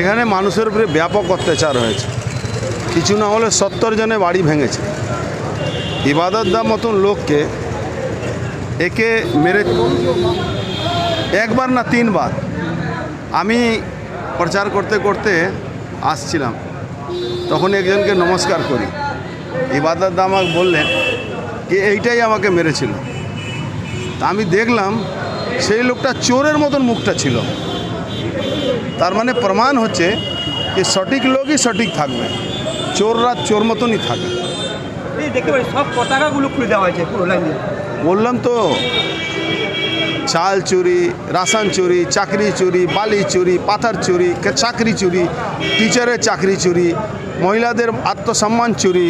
এখানে মানুষের উপরে ব্যাপক অত্যাচার হয়েছে। কিছু না হলে সত্তর জনে বাড়ি ভেঙেছে। ইবাদতদা মতন লোককে একে মেরে একবার না তিনবার আমি প্রচার করতে করতে আসছিলাম। তখন একজনকে নমস্কার করি। ইবাদতদা আমাকে বললেন যে, এইটাই আমাকে মেরেছিল। তা আমি দেখলাম সেই লোকটা চোরের মতন মুখটা ছিল। তার মানে প্রমাণ হচ্ছে যে সঠিক লোকই সঠিক থাকবে। চোররা চোর মতনই থাকে। এই দেখতে পারি সব পতাকাগুলো খুলে দেওয়া হয়েছে পুরো লাইন। দিয়ে বললাম তো চাল চুরি রাসান চুরি চাকরি চুরি বালি চুরি পাথার চুরি চাকরি চুরি টিচারের চাকরি চুরি মহিলাদের আত্মসম্মান চুরি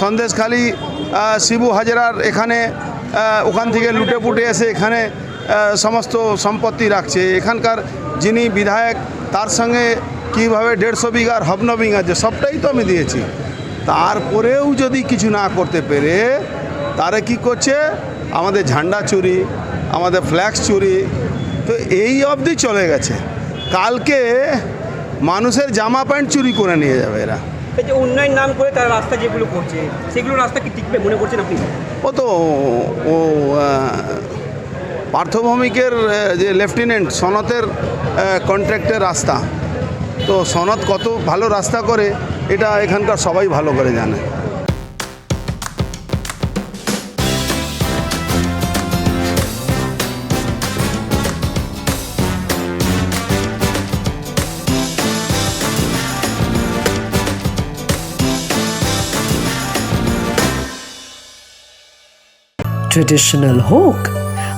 সন্দেশখালি শিবু হাজরার এখানে ওখান থেকে লুটে পুটে এসে এখানে সমস্ত সম্পত্তি রাখছে। এখানকার যিনি বিধায়ক তার সঙ্গে কীভাবে দেড়শো বিঘার হবনবিং আছে সবটাই তো আমি দিয়েছি। তারপরেও যদি কিছু না করতে পেরে তারা কি করছে? আমাদের ঝান্ডা চুরি আমাদের ফ্ল্যাক্স চুরি তো এই অবধি চলে গেছে। কালকে মানুষের জামা প্যান্ট চুরি করে নিয়ে যাবে এরা। এই যে উন্নয়ন নাম করে তারা রাস্তা যেগুলো করছে সেগুলো রাস্তা কি টিকবে মনে করছেন আপনি? ও তো ও পার্থভৌমিকের যে লেফটেন্যান্ট সনতের কন্ট্রাক্টের রাস্তা, তো সনৎ কত ভালো রাস্তা করে, এটা এখানকার সবাই ভালো করে জানে। ট্রেডিশনাল হোক